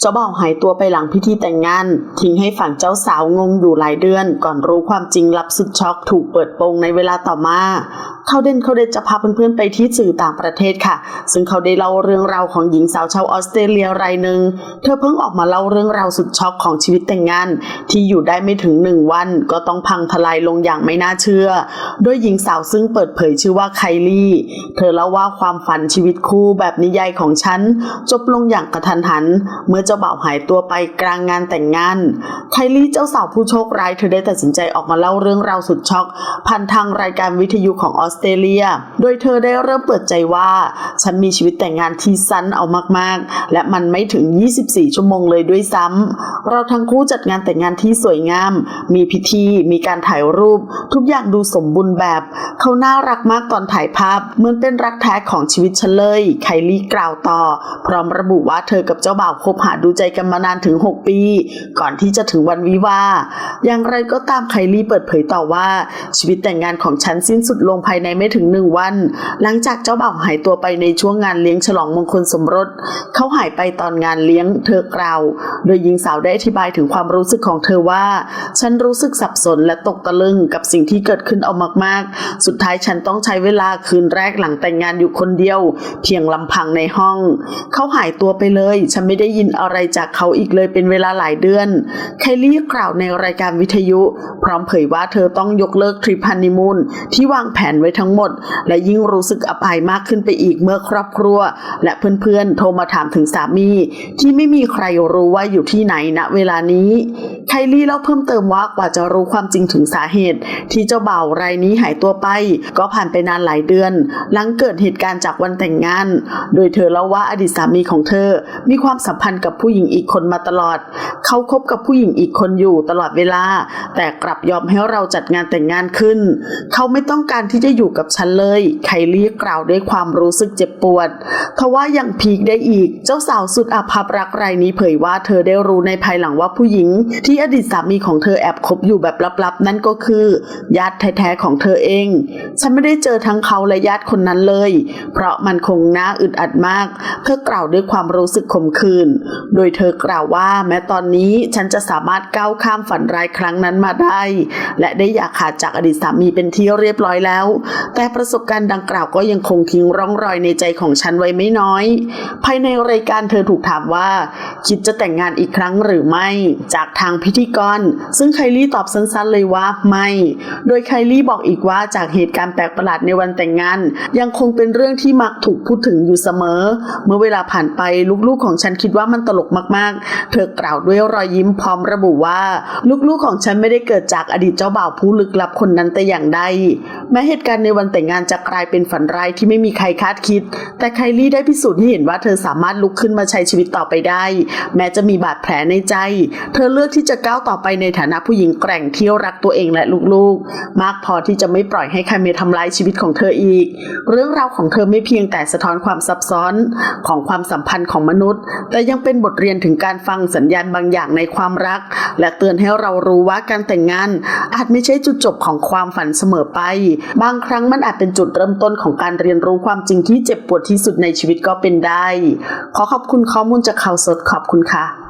เจ้าบ่าวหายตัวไปหลังพิธีแต่งงาน ทิ้งให้ฝั่งเจ้าสาวงงอยู่หลายเดือน ก่อนรู้ความจริงรับสุดช็อกถูกเปิดโปงในเวลาต่อมา เขาเด่นเขาเด่นจะพาเพื่อนๆไปที่สื่อต่างประเทศค่ะ ซึ่งเขาได้เล่าเรื่องราวของหญิงสาวชาวออสเตรเลียรายหนึ่งเธอเพิ่งออกมาเล่าเรื่องราวสุดช็อกของชีวิตแต่งงาน ที่อยู่ได้ไม่ถึงหนึ่งวัน ก็ต้องพังทลายลงอย่างไม่น่าเชื่อ โดยหญิงสาวซึ่งเปิดเผยชื่อว่าไคลี่ เธอเล่าว่าความฝันชีวิตคู่แบบนิยายของฉัน จบลงอย่างกระทันหัน เมื่อเจ้าบ่าวหายตัวไปกลางงานแต่งงาน ไคลี่เจ้าสาวผู้โชคร้ายเธอได้ตัดสินใจออกมาเล่าเรื่องราวสุดช็อกผ่านทางรายการวิทยุของออสเตรเลีย โดยเธอได้เริ่มเปิดใจว่า ฉันมีชีวิตแต่งงานที่สั้นเอามากๆ และมันไม่ถึง 24 ชั่วโมงเลยด้วยซ้ำ เราทั้งคู่จัดงานแต่งงานที่สวยงาม มีพิธี มีการถ่ายรูป ทุกอย่างดูสมบูรณ์แบบ เขาน่ารักมากตอนถ่ายภาพเหมือนเป็นรักแท้ของชีวิตฉันเลย ไคลี่กล่าวต่อ พร้อมระบุว่าเธอกับเจ้าบ่าวคบหาดูใจกันมานานถึง 6 ปี ก่อนที่จะถึงวันวิวาอย่างไรก็ตามไคลี่เปิดเผยต่อว่า ชีวิตแต่งงานของฉันสิ้นสุดลงภายในไม่ถึงหนึ่งวัน หลังจากเจ้าบ่าวหายตัวไปในช่วงงานเลี้ยงฉลองมงคลสมรส เขาหายไปตอนงานเลี้ยงเธอกล่าว โดยหญิงสาวได้อธิบายถึงความรู้สึกของเธอว่า ฉันรู้สึกสับสนและตกตะลึงกับสิ่งที่เกิดขึ้นเอามากๆสุดท้ายฉันต้องใช้เวลาคืนแรกหลังแต่งงานอยู่คนเดียว เพียงลำพังในห้อง เขาหายตัวไปเลย ฉันไม่ได้ยินอะไรจากเขาอีกเลยเป็นเวลาหลายเดือน ไคลี่กล่าวในรายการวิทยุ พร้อมเผยว่าเธอต้องยกเลิกทริปฮันนีมูนที่วางแผนไว้ทั้งหมด และยิ่งรู้สึกอับอายมากขึ้นไปอีกเมื่อครอบครัว และเพื่อนๆ โทรมาถามถึงสามี ที่ไม่มีใครรู้ว่าอยู่ที่ไหนณเวลานี้ไคลี่เล่าเพิ่มเติมว่ากว่าจะรู้ความจริงถึงสาเหตุ ที่เจ้าบ่าวรายนี้หายตัวไปก็ผ่านไปนานหลายเดือน หลังเกิดเหตุการณ์จากวันแต่งงาน โดยเธอเล่าว่าอดีตสามีของเธอ มีความสัมพันธ์กับผู้หญิงอีกคนมาตลอด เขาคบกับผู้หญิงอีกคนอยู่ตลอดเวลา แต่กลับยอมให้เราจัดงานแต่งงานขึ้น เขาไม่ต้องการที่จะอยู่กับฉันเลย ไคลี่กล่าวด้วยความรู้สึกเจ็บปวดทว่ายังพีคได้อีก เจ้าสาวสุดอาภัพรักรายนี้เผยว่าเธอได้รู้ในภายหลังว่าผู้หญิง ที่อดีตสามีของเธอแอบคบอยู่แบบลับๆ นั่นก็คือญาติแท้ๆของเธอเองฉันไม่ได้เจอทั้งเขาและญาติคนนั้นเลย เพราะมันคงน่าอึดอัดมาก เธอกล่าวด้วยความรู้สึกขมขื่นโดยเธอกล่าวว่าแม้ตอนนี้ฉันจะสามารถก้าวข้ามฝันร้ายครั้งนั้นมาได้ และได้อยากขาดจากอดีตสามีเป็นที่เรียบร้อยแล้ว แต่ประสบการณ์ดังกล่าวก็ยังคงทิ้งร่องรอยในใจของฉันไว้ไม่น้อย ภายในรายการเธอถูกถามว่า คิดจะแต่งงานอีกครั้งหรือไม่ จากทางพิธีกร ซึ่งไคลี่ตอบสั้นๆเลยว่าไม่ โดยไคลี่บอกอีกว่าจากเหเหตุการณ์แปลกประหลาดในวันแต่งงาน ยังคงเป็นเรื่องที่มักถูกพูดถึงอยู่เสมอ เมื่อเวลาผ่านไปลูกๆของฉันคิดว่ามันตลกมากๆ เธอกล่าวด้วยรอยยิ้มพร้อมระบุว่า ลูกๆของฉันไม่ได้เกิดจากอดีตเจ้าบ่าวผู้ลึกลับคนนั้นแต่อย่างใดแม้เหตุการณ์ในวันแต่งงานจะกลายเป็นฝันร้ายที่ไม่มีใครคาดคิด แต่ไคลี่ได้พิสูจน์ให้เห็นว่าเธอสามารถลุกขึ้นมาใช้ชีวิตต่อไปได้ แม้จะมีบาดแผลในใจ เธอเลือกที่จะก้าวต่อไปในฐานะผู้หญิงแกร่งที่รักตัวเองและลูกๆ มากพอที่จะไม่ปล่อยให้ครมทำลายชีวิตของเธออีก เรื่องราวของเธอไม่เพียงแต่สะท้อนความซับซ้อนของความสัมพันธ์ของมนุษย์ แต่ยังเป็นบทเรียนถึงการฟังสัญญาณบางอย่างในความรัก และเตือนให้เรารู้ว่าการแต่งงาน อาจไม่ใช่จุดจบของความฝันเสมอไป บางครั้งมันอาจเป็นจุดเริ่มต้นของการเรียนรู้ความจริงที่เจ็บปวดที่สุดในชีวิตก็เป็นได้ ขอขอบคุณข้อมูลจากข่าวสดขอบคุณค่ะ